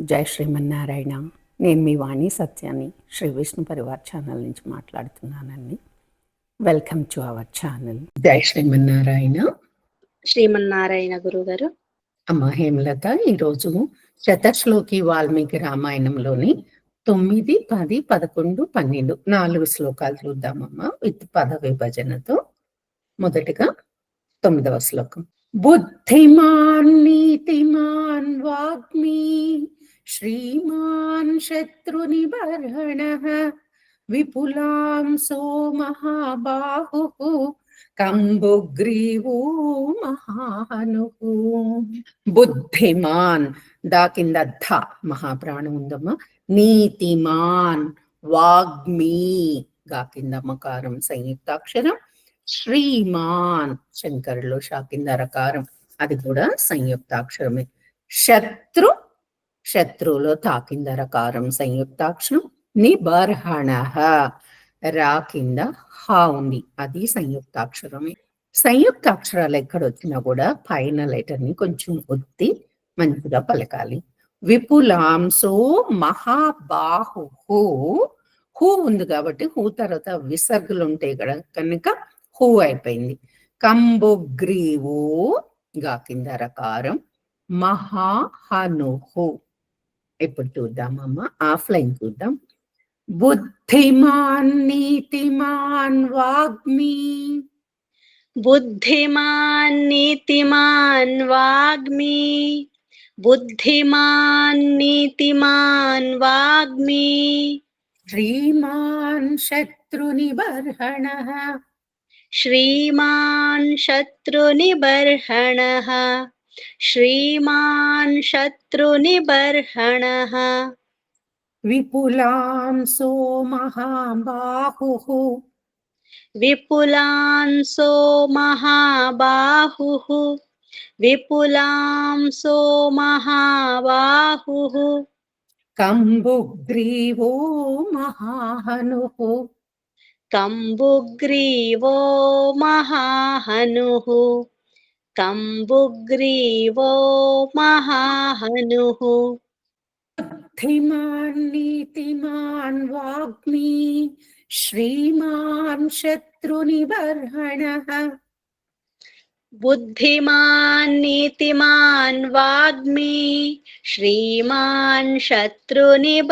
జై శ్రీమన్నారాయణ. నేను మీ వాణి సత్యాన్ని శ్రీ విష్ణు పరివార్ ఛానల్ నుంచి మాట్లాడుతున్నానండి. వెల్కమ్ టు అవర్ ఛానల్ జై శ్రీమన్నారాయణ. శ్రీమన్నారాయణ గురుగారు. అమ్మ హేమలత ఈరోజు శతశ్లోకి వాల్మీకి రామాయణంలోని తొమ్మిది పది పదకొండు పన్నెండు నాలుగు శ్లోకాలు చూద్దామమ్మా విత్ పద విభజనతో. మొదటిగా తొమ్మిదవ శ్లోకం. బుద్ధిమాన్ నీతిమాన్ వాగ్మీ శ్రీమాన్ శత్రునిబర్హణ విపులాంసో మహాబాహు కంబుగ్రీవో మహాను బుద్ధిమాన్ దా కింద ధ మహాప్రాణం ఉందమ్మా నీతిమాన్ వాగ్మీ గా కింద మకారం సంయుక్తాక్షరం శ్రీమాన్ శంకరులో షా కింద రకారం అది కూడా సంయుక్తాక్షరమే. శత్రు శత్రువులో తాకిందరకారం సంయుక్తాక్షరం నిబర్హణ. రా కింద హా ఉంది. అది సంయుక్తాక్షరమే. సంయుక్తాక్షరాలు ఎక్కడ వచ్చినా కూడా పైన లెటర్ని కొంచెం ఒత్తి మంచిగా పలకాలి. విపులాంసో మహాబాహు హూ ఉంది కాబట్టి హూ తర్వాత విసర్గులు ఉంటాయి కదా కనుక హూ అయిపోయింది. కంబుగ్రీవు గా కింద రకారం మహాహనుహు. ఇప్పుడు చూద్దామమ్మా ఆఫ్లైన్ చూద్దాం. బుద్ధిమాన్ నీతిమాన్ వాగ్మీ. బుద్ధిమాన్ నీతిమాన్ వాగ్మీ. బుద్ధిమాన్ నీతిమాన్ వాగ్మీ. శ్రీమాన్ శత్రునిబర్హణ. శ్రీమాన్ శత్రునిబర్హణః. శ్రీమాన్ శత్రునిబర్హణః విపులాంసో మహాబాహుః విపులాంసో మహాబాహుః విపులాంసో మహాబాహుః కంబుగ్రీవో మహాహనుః కంబుగ్రీవో మహాహనుః కంబుగ్రీవో మహాహనుః బుద్ధిమాన్ నీతిమాన్ వాగ్మీ శ్రీమాన్ శత్రునిబర్హణః బుద్ధిమాన్ నీతిమాన్ వాగ్మీ శ్రీమాన్ శత్రునిబర్హణః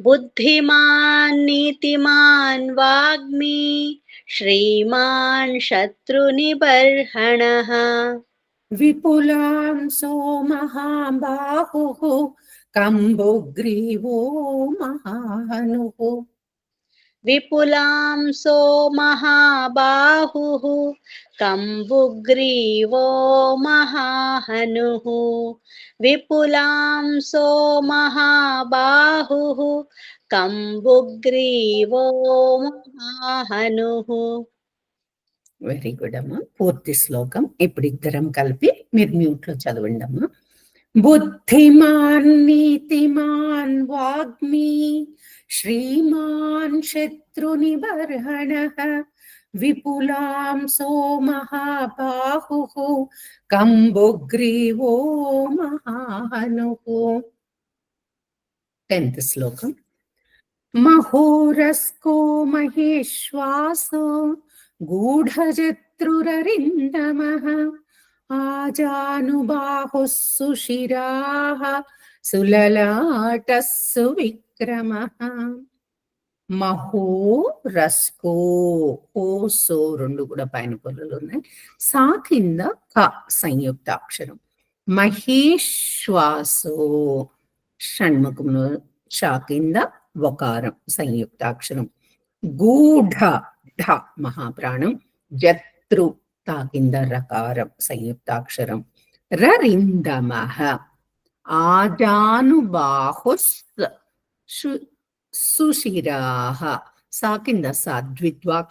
బుద్ధిమాన్ నీతిమాన్ వాగ్మీ శ్రీమాన్ శత్రునిబర్హణః విపులాంసో మహాబాహుః కంబుగ్రీవో మహాహనుః విపులాంసో మహాబాహుః కంబుగ్రీవో మహాహనుః విపులాంసో మహాబాహుః కంబుగ్రీవో మహాహనుః. వెరీ గుడ్ అమ్మా. పూర్తి శ్లోకం. ఇప్పుడు ఇద్దరం కలిపి మీరు మ్యూట్లో చదవండి అమ్మా. బుద్ధిమాన్ నీతిమాన్ వాగ్మి శ్రీమాన్ శత్రునిబర్హణ విపులాంసో మహాబాహు కంబుగ్రీవో మహాహను. టెన్త్ శ్లోకం. మహోరస్కో మహేశ్వాసో గూఢజత్రురరిందమః ఆజానుబాహుः సుశిరాः సులలాటः సువిక్రమः మహో రస్కో ఓ సో రెండు కూడా పైన పొలలు ఉన్నాయి. సా కింద క సంయుక్తాక్షరం. మహేశ్వాసో షణ్ముఖమును షా కింద వకారం సంయుక్తాక్షరం. గూఢ ఢ మహాప్రాణం జత్రు తా కింద రకారం సంయుక్తాక్షరం. రరిందమః ఆజానుబాహుస్ సు- సుశిరాహ సా కింద సా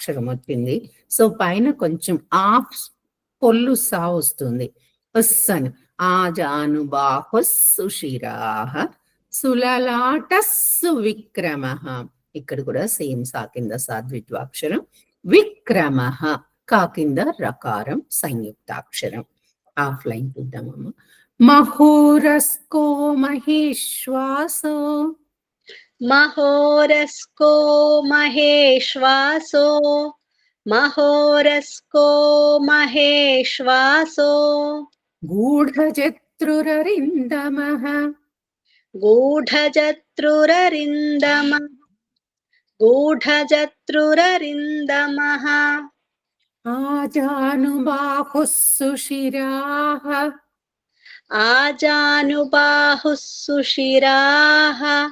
వచ్చింది. సో పైన కొంచెం ఆఫ్ పొల్లు సా వస్తుంది. ఉస్ అని ఆజానుబాహుస్ సుశిరాహ సులలాటస్సు విక్రమ ఇక్కడ కూడా సేమ్ సా కింద సాద్విత్వాక్షరం విక్రమ. కా రకారం సంయుక్తాక్షరం. ఆఫ్ లైన్ చూద్దామమ్మ మహోరస్కో మహేశ్వాసో. మహోరస్కో మహేశ్వాసో. మహోరస్కో మహేశ్వాసో. గూఢచత్రురరిందమః गूढजत्रुररिन्दमः। गूढजत्रुररिन्दमः। आजानुबाहुः सुशिराः आजानुबाहुः सुशिराः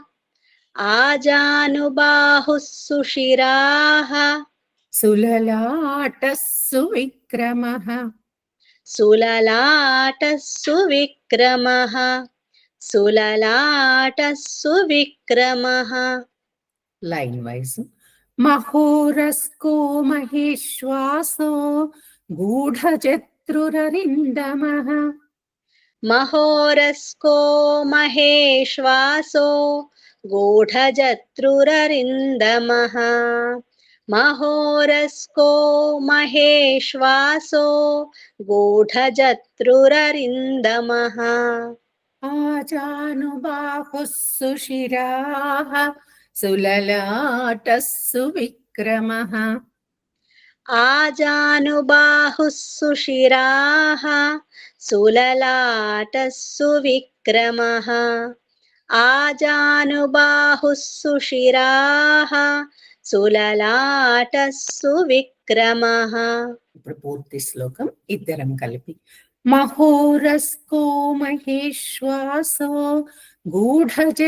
आजानुबाहुः सुशिराः सुललाटः सुविक्रमः सुललाटः सुविक्रमः सुललाटः सुविक्रमः लैन् वैस् महोरस्को महेश्वासो गूढजत्रुररिन्दमः महोरस्को महेश्वासो गूढजत्रुररिन्दमः महोरस्को महेश्वासो गूढजत्रुररिन्दमः ఆజానుబాహుః సుశిరాః సులలాటః సువిక్రమః ఆజానుబాహుః సుశిరాః సులలాటః సువిక్రమః ఆజానుబాహుः సుశిరాः సులలాటస్సు విక్రమ ఇప్పుడు పూర్తి శ్లోకం ఇద్దరం కలిపి మహోరస్కో మహేశ్వాసో గూఢజత్రురరిందమః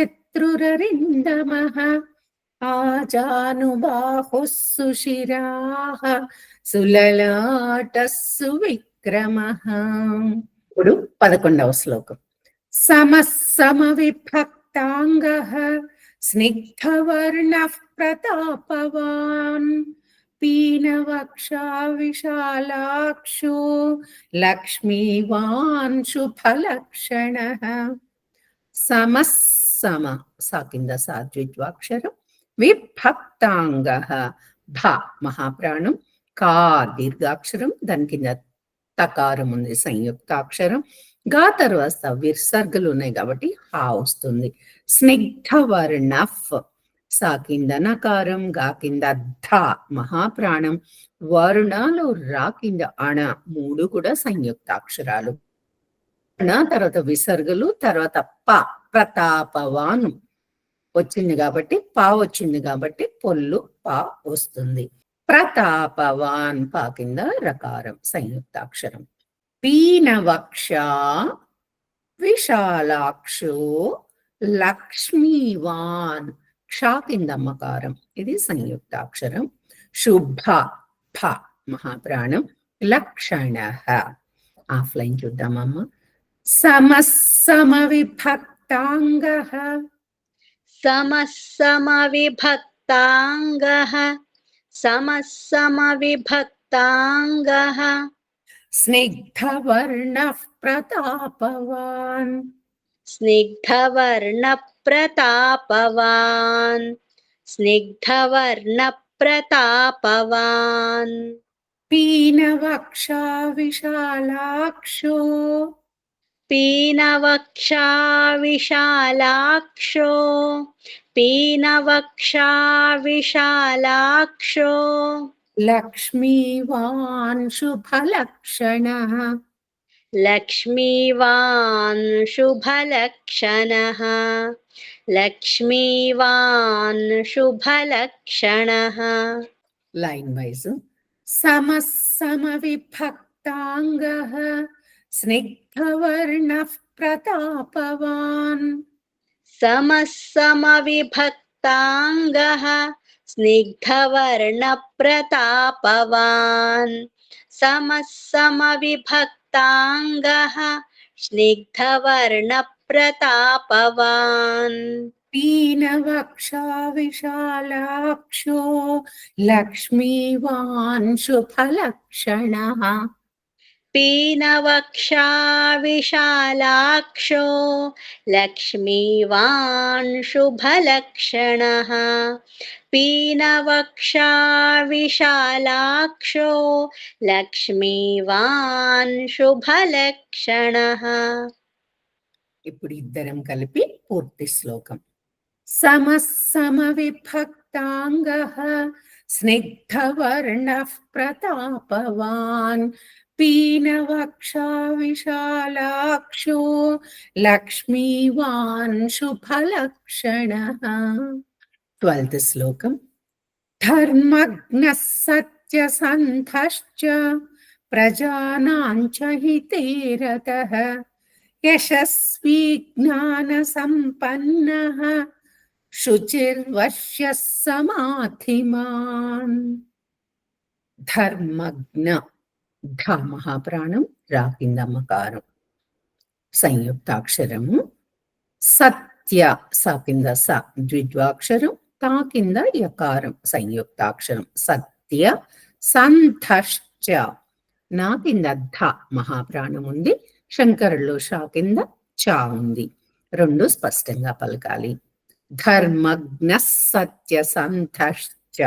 ఆజానుబాహుः సుశిరాः సులలాటస్సు సువిక్రమः ఇప్పుడు పదకొండవ శ్లోకం. సమः విభక్తాంగ స్నిగ్ధవర్ణ ప్రతాపవాన్. పీనవక్షా लक्ष्मीवांशुफलक्षणः। समः सम సమస్సమ సా కింద సాద్విద్వాక్షరం విభక్తాంగ భ మహాప్రాణం కా దీర్ఘాక్షరం దాని కింద తకారం ఉంది సంయుక్తాక్షరం గా తర్వాత విసర్గలు ఉన్నాయి కాబట్టి హా వస్తుంది. స్నిగ్ధ వర్ణ సా కింద నకారం గా కింద ధ మహాప్రాణం. వరుణాలు రా కింద అణ మూడు కూడా సంయుక్తాక్షరాలు. అణ తర్వాత విసర్గలు తర్వాత ప ప్రతాపవాను. వచ్చింది కాబట్టి పా వచ్చింది కాబట్టి పొల్లు పా వస్తుంది. ప్రతాపవాన్ పా కింద రకారం సంయుక్తాక్షరం. పీనవక్ష విశాలాక్షో లక్ష్మీవాన్ షా కింద అమ్మకారం ఇది సంయుక్తాక్షరం. శుభ ఫ మహాప్రాణం. లక్షణ. ఆఫ్లైన్ చూద్దామమ్మ. సమసమ విభక్తాంగ సమసమ విభక్తాంగ సమసమ విభక్తాంగ స్నిగ్ధవర్ణ ప్రతాపవాన్. स्निग्धवर्णप्रतापवान्। स्निग्धवर्णप्रतापवान्। पीनवक्षा विशालाक्षो पीनवक्षा विशालाक्षो पीनवक्षा विशालाक्षो लक्ष्मीवान् शुभलक्षणः। लक्ष्मीवान् शुभलक्षणः। लक्ष्मीवान् शुभलक्षणः। लैन् वैस् समसमविभक्ताङ्गः स्निग्धवर्णः प्रतापवान्। समसमविभक्ताङ्गः स्निग्धवर्णप्रतापवान्। समसमविभक् रक्ताङ्गः स्निग्धवर्णप्रतापवान्। पीनवक्षा विशालाक्षो लक्ष्मीवान् शुभलक्षणः। पीनवक्षा विशालाक्षो लक्ष्मीवान् शुभलक्षणः पीनवक्षा विशालाक्षो लक्ष्मीवान् शुभलक्षणः ఇప్పుడు ఇద్దరం కలిపి పూర్తి శ్లోకం సమసమ విభక్తాంగ స్నిగ్ధవర్ణ ప్రతాపవాన్ పీనవక్షా విశాలాక్షో లక్ష్మీవాన్ శుభలక్షణ ట్వెల్త్ శ్లోకం ధర్మజ్ఞ సత్యసంధశ్చ ప్రజానాంచ హితే రతః యశస్వీ జ్ఞానసంపన్నः శుచిర్వశ్య సమాధిమాన్ ధర్మజ్ఞ ధ మహాప్రాణం రా కింద మకారం సంయుక్తాక్షరము సత్య స కింద స ద్విద్వాక్షరం. తా కింద యకారం సంయుక్తాక్షరం. సత్య సంధశ్చ. నా కింద ధ మహాప్రాణం ఉంది. శంకరుల్లో షా కింద చా ఉంది. రెండు స్పష్టంగా పలకాలి. ధర్మజ్ఞ సత్య సంధశ్చ.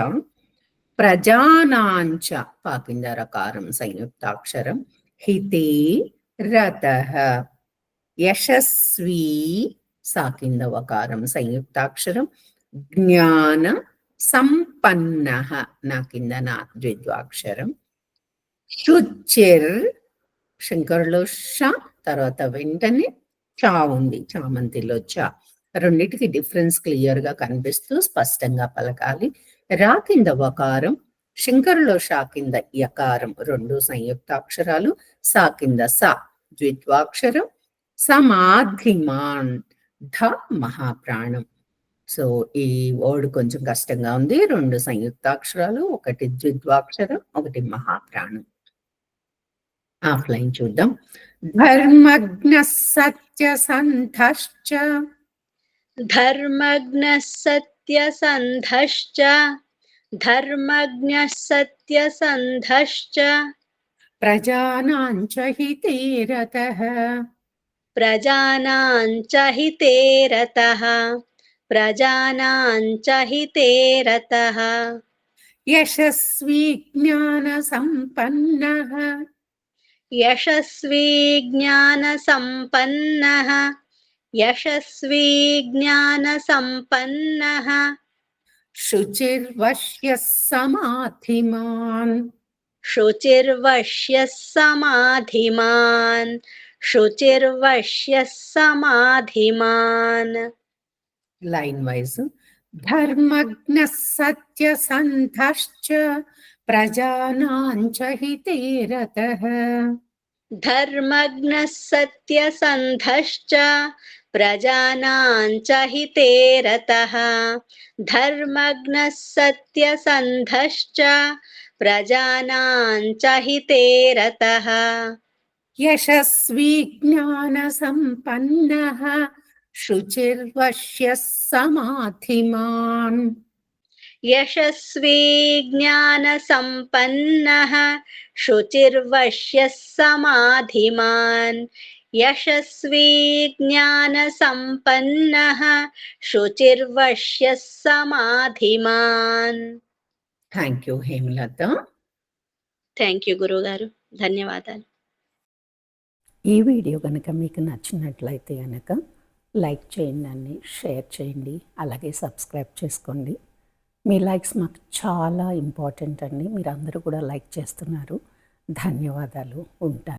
ప్రజానాంచ పాకిందరకారం సంయుక్తాక్షరం హితే రత యశస్వీ సాకింద వకారం సంయుక్తాక్షరం జ్ఞాన సంపన్న నా కింద నా ద్విద్వాక్షరం శుచిర్ శంకరులో ష తర్వాత వెంటనే చా ఉంది చామంతిలో చా। రెండిటికి డిఫరెన్స్ క్లియర్గా కనిపిస్తూ స్పష్టంగా పలకాలి। రా కింద వకారం శంకరులో షా కింద యకారం రెండు సంయుక్తాక్షరాలు సా కింద సా ద్విత్వాక్షరం సమాధిమాన్ ధ మహాప్రాణం. సో ఈ వర్డ్ కొంచెం కష్టంగా ఉంది. రెండు సంయుక్తాక్షరాలు ఒకటి ద్విద్వాక్షరం ఒకటి మహాప్రాణం. ఆఫ్లైన్ చూద్దాం. ధర్మజ్ఞ సత్య సంధశ్చ ధర్మజ్ఞ సత్య सत्यसन्धश्च। धर्मज्ञः सत्यसन्धश्च। प्रजानां हिते रतः। प्रजानां हिते रतः। प्रजानां हिते रतः। यशस्वी ज्ञानसम्पन्नः। यशस्वी ज्ञानसम्पन्नः। यशस्वी ज्ञानसम्पन्नः। शुचिर्वश्यः समाधिमान् शुचिर्वश्यः समाधिमान् शुचिर्वश्यः समाधिमान् लैन् वैस् धर्मज्ञः सत्यसन्धश्च प्रजानां च हिते रतः। धर्मज्ञः सत्यसन्धश्च प्रजानां च हिते रतः। धर्मग्नः सत्यसन्धश्च प्रजानां च हिते रतः। यशस्वी ज्ञानसम्पन्नः शुचिर्वश्यः समाधिमान्। यशस्वी ज्ञानसम्पन्नः शुचिर्वश्यः समाधिमान्। यशस्वी ज्ञानसम्पन्नः शुचिर्वश्यः समाधिमान् thank you Hemalatha thank you గురుగారు ధన్యవాదాలు ఈ వీడియో కనుక మీకు నచ్చినట్లయితే కనుక లైక్ చేయండి అండి షేర్ చేయండి అలాగే సబ్స్క్రైబ్ చేసుకోండి మీ లైక్స్ మాకు చాలా ఇంపార్టెంట్ అండి మీరు అందరూ కూడా లైక్ చేస్తున్నారు ధన్యవాదాలు ఉంటాను